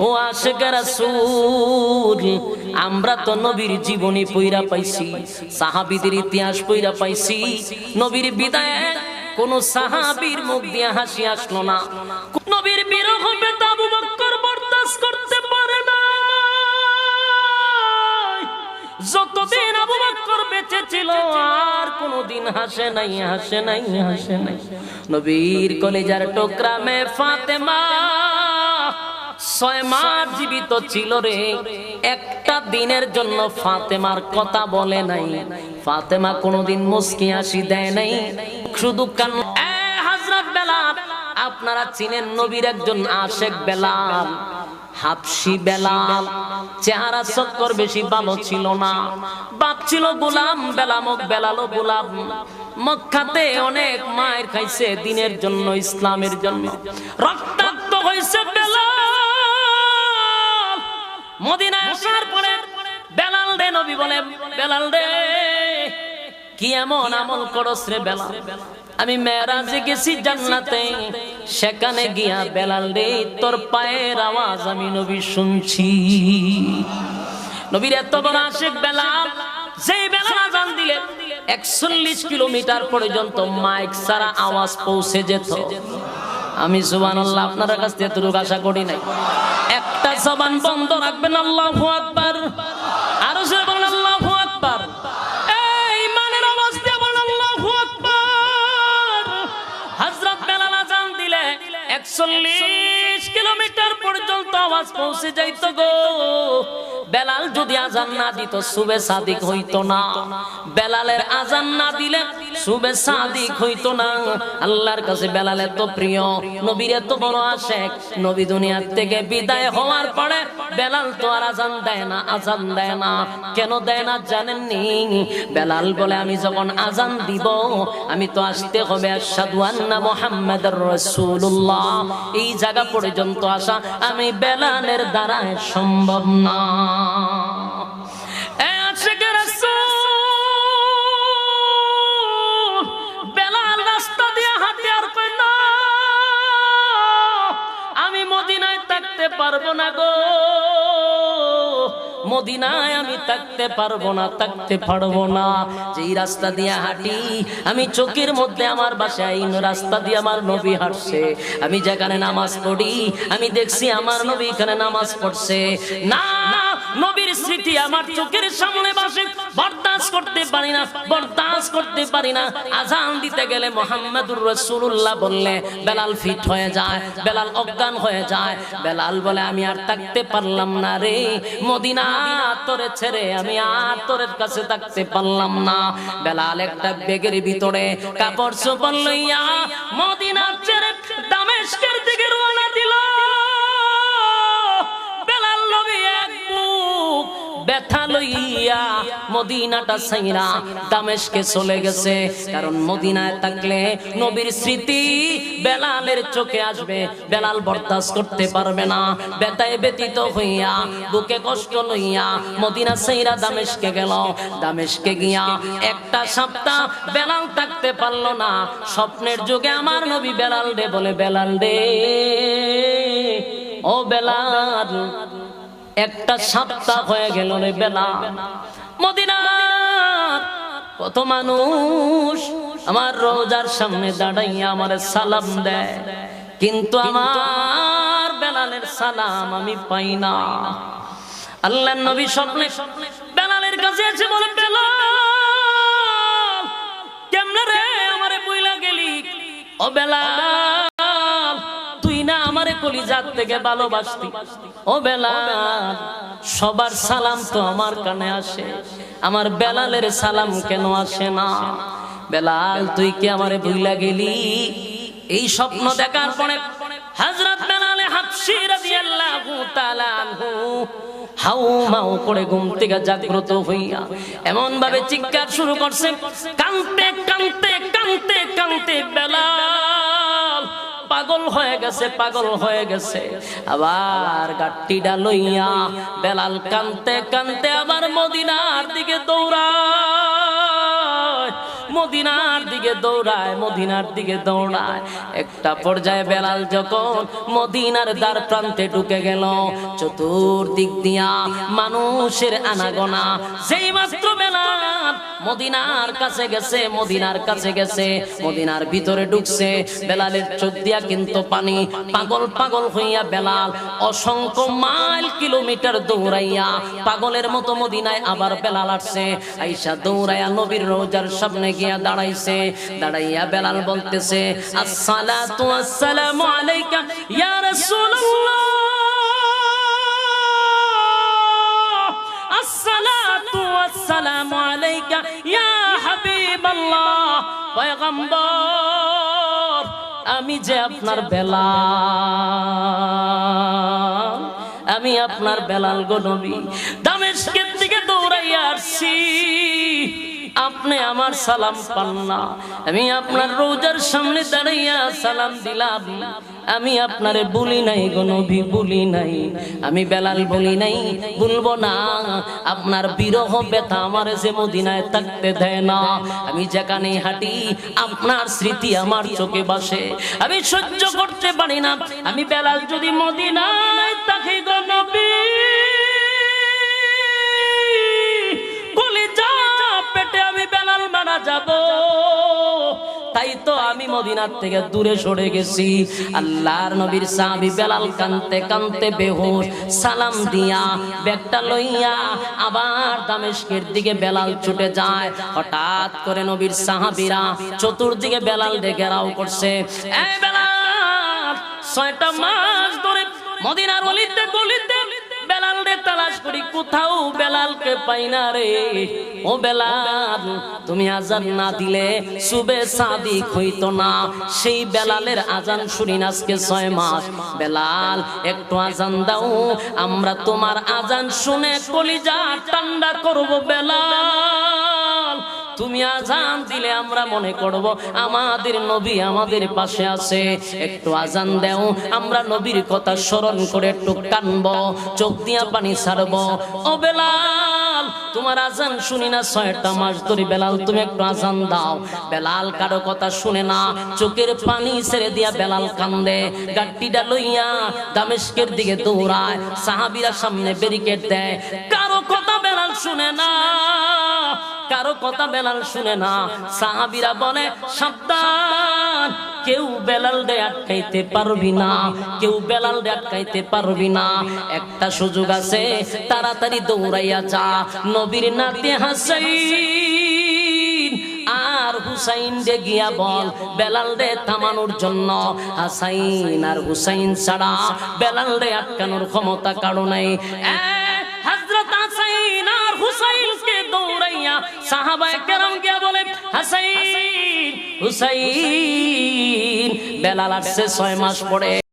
ও রাসূল, আমরা তো নবীর জীবনী পইরা পাইছি, সাহাবীদের ইতিহাস পইরা পাইছি। নবীর বিদায় কোন সাহাবীর মুখ দিয়ে হাসি আসলো না। নবীর বিরহ বেতা আবু বকর করতে পারে না। যতদিন আবু বকর বেঁচে ছিল, আর কোনদিন হাসে নাই হাসে নাই হাসে নাই। নবীর কলেজার টোকরা মে ফাতেমা। ছয় মাস জীবিত ছিল রে। একটা দিনের জন্য ফাতেমার কথা বলে নাই। ফাতেমা মুস্কি হাসি দেয় নাই। শুধু কান এ হযরত বেলাল, আপনারা চিনেন নবীর একজন আশেক বেলাল, হাফসি বেলাল। চেহারা চক্কর বেশি ভালো ছিল না। বাপ ছিল গোলাম বেলামক বেলালো গোলাম। মক্কাতে অনেক মায়ের খাইছে দিনের জন্য, ইসলামের জন্য। রক্তাক্ত হয়েছে বেলাল। মদিনায় আসার পরে বেলাল রে নবী বলে, বেলাল রে কি এমন আমল করস রে বেলাল? আমি মেরাজে গেছি জান্নাতে, সেখানে গিয়া বেলাল রে তোর পায়ের আওয়াজ আমি নবী শুনছি। নবীর এত বড় আশেক বেলাল, যেই বেলাল আজান দিলে একচল্লিশ কিলোমিটার পর্যন্ত মাইক সারা আওয়াজ পৌঁছে যেত। আমি সুবান আল্লাহ আপনার কাছ থেকে এতটুকু আশা করি নাই। জবান বন্ধ রাখবেন, আল্লাহ আকবার। আরও সে বলেন, আল্লাহ আকবার। এই মানের অবস্থা বলেন, আল্লাহ হযরত বেলাল দিলে 140 কিলোমিটার পর্যন্ত আওয়াজ পৌঁছে যাইতো গো। বেলাল যদি আজান না দিত সুবে সাদিক হইতো না। বেলালের আজান না দিলে সুবে সাদিক হইতো না। আল্লাহর কাছে বেলাল এত প্রিয়, নবীর এত বড় আশেক। নবী দুনিয়ার থেকে বিদায় হওয়ার পরে বেলাল তো আর আজান দেয় না, আজান দেয় না। কেন দেয় না জানেননি? বেলাল বলে, আমি যখন আজান দিব, আমি তো আসতে হবে আশহাদু আন্না মুহাম্মাদুর রাসূলুল্লাহ। এই জায়গা পর্যন্ত আসা আমি বেলালের দ্বারা সম্ভব না। আমি মদিনায় থাকতে পারব না গো। মদিনায় আমি থাকতে পারব না পারব না। রাস্তা দিয়ে হাঁটি, আমি চোখের মধ্যে আমার বাসায় রাস্তা দিয়ে আমার নবী হাঁটছে। আমি যেখানে নামাজ পড়ি, আমি দেখছি আমার নবী এখানে নামাজ পড়ছে। না নবীর স্মৃতি আমার চোখের সামনে বাসে বরদাস্ত করতে পারি না বরদাস্ত করতে পারি না। আজান দিতে গেলে মোহাম্মদুর রসুল্লাহ বললে, বেলাল ফিট হয়ে যায়, বেলাল অজ্ঞান হয়ে যায়। বেলাল বলে, আমি আর থাকতে পারলাম না রে, মদিনা তোরে ছেড়ে আমি আর তোরের কাছে থাকতে পারলাম না। বেলাল একটা বেগের ভিতরে কাপড় চোপড় লইয়া মদিনা ছেড়ে দামেস্কের দিকে রওনা ব্যথা লইয়া মদিনাটা সাইরা দামেশকে চলে গেছে। কারণ মদিনায় থাকলে নবীর স্মৃতি বেলালের চোখে আসবে। বেলাল বরদাস্ত করতে পারবে না। ব্যথায় ব্যতীত হইয়া, বুকে কষ্ট লইয়া মদিনা সাইরা দামেশকে গেল। দামেশকে গিয়া একটা সপ্তাহ বেলাল থাকতে পারল না। স্বপ্নের যুগে আমার নবী বেলাল রে বলে, বেলাল রে, ও বেলাল একটা সপ্তাহ হয়ে গেল রে বেলা। মদিনার কত মানুষ আমার রোজার সামনে দাঁড়াইয়া আমার সালাম দেয়। কিন্তু আমার বেলালের সালাম আমি পাই না। আল্লাহ নবী স্বপ্নে বেলালের কাছে এসে বলে বেলাল, কেমন রে আমারে বইলা গেলি? ও না আমারে কলিজার থেকে ভালোবাসতি। ও বেলাল সবার সালাম তো আমার কানে আসে। আমার বেলালের সালাম কেন আসে না? বেলাল, তুই কি আমারে ভুইলা গেলি? এই স্বপ্ন দেখার পরে হযরত বেলালে হাফসি রাদিয়াল্লাহু তাআলা আনহু হাউ মাউ করে ঘুম থেকে জাগ্রত হইয়া এমন ভাবে চিৎকার শুরু করছে কানতে কানতে কানতে কানতে বেলাল পাগল হয়ে গেছে, পাগল হয়ে গেছে। আবার গাট্টিটা লইয়া বেলাল কানতে কানতে আবার মদিনার দিকে দৌড়ায়। মদিনার দিকে দৌড়ায়, মদিনার দিকে দৌড়ায়। একটা পর্যায়ে বেলাল যখন মদিনার দ্বার প্রান্তে ঢুকে গেল, চতুর্দিক দিয়া মানুষের আনাগোনা। সেই মাত্র বেলাল মদিনার কাছে গেছে, মদিনার কাছে গেছে, মদিনার ভিতরে ঢুকছে। বেলালের চোখ দিয়া কিন্তু পানি পাগল পাগল হইয়া বেলাল অসংখ্য মাইল কিলোমিটার দৌড়াইয়া পাগলের মতো মদিনায় আবার বেলাল আসছে। আইসা দৌড়াইয়া নবীর রোজার সামনে গিয়া দাঁড়াইছে। দাঁড়াইয়া বেলাল বলতেছে আমি যে আপনার বেলাল, আমি আপনার বেলাল গো নবী। দামেস্কের দিকে দৌড়াইয়া আসছি। আপনি আমার সালাম পান না। আমি আপনার রোজার সামনে দাঁড়াইয়া সালাম দিলাম। আমি আপনারে বলি নাই গো নবী, বলি নাই। আমি বেলাল বলি নাই, বলব না। আপনার বিরহ ব্যথা আমার যে মদিনায় থাকতে দেয় না। আমি যেখানে হাঁটি, আপনার স্মৃতি আমার চোখে বসে। আমি সহ্য করতে পারি না। আমি বেলাল যদি মদিনায় থাকি গো যাব। তাই তো আমি মদিনার থেকে দূরে সরে গেছি। আল্লাহর নবীর সাহাবী বেলাল কানতে কানতে বেহুশ সালাম দিয়া ব্যাগটা লইয়া আবার দামেশকের দিকে বেলাল ছুটে যায়। হঠাৎ করে নবীর সাহাবীরা চতুর্দিকে বেলাল ডেকেরাও করছে। এই বেলাল, ছয়টা মাস ধরে মদিনার অলিতে গলিতে বেলাল রে তালাশ করি, কোথাও বেলালকে পাই না রে। ও বেলাল, তুমি আজান না দিলে সুবে সাদিক হইতো না। সেই বেলালের আজান শুনি আজকে ছয় মাস। বেলাল, একটু আজান দাও, আমরা তোমার আজান শুনে কলিজা ঠান্ডা করব বেলাল। তুমি আজান দিলে আমরা মনে করব আমাদের নবী আমাদের পাশে আছে। একটু আজান দেও, আমরা নবীর কথা স্মরণ করে একটু কানব, চোখ দিয়া পানি ছাড়ব। ও বেলাল তোমার আজান শুনি না ছয়টা মাস ধরে, বেলাল, তুমি একটু আজান দাও। বেলাল কারও কথা শুনে না, চোখের পানি ছেড়ে দিয়া বেলাল কান্দে। গাট্টিটা লইয়া দামেস্কের দিকে দৌড়ায়, সাহাবিরা সামনে ব্যারিকেড দেয়। কারও কথা বেলাল শুনে না, কারও কথা বেলাল শুনে না। সাহাবিরা বলে, সাবধান। কেউ বেলাল রে আটকাইতে পারবি না কেউ বেলাল রে আটকাইতে পারবি না। একটা সুযোগ আছে তাড়াতাড়ি দৌড়াইয়া যা। নবীর নাতে হাসাইন আর হুসাইন রে গিয়া বল বেলাল রে থামানোর জন্য। হাসাইন আর হুসাইন ছাড়া বেলাল রে আটকানোর ক্ষমতা কারও নাই। এ, হযরত হাসাইন আর হুসাইনকে দৌড়াইয়া সাহাবায়ে কেরাম গিয়া বলে হাসাইন হুসাইন বেলাল আসছে ছয় মাস পরে।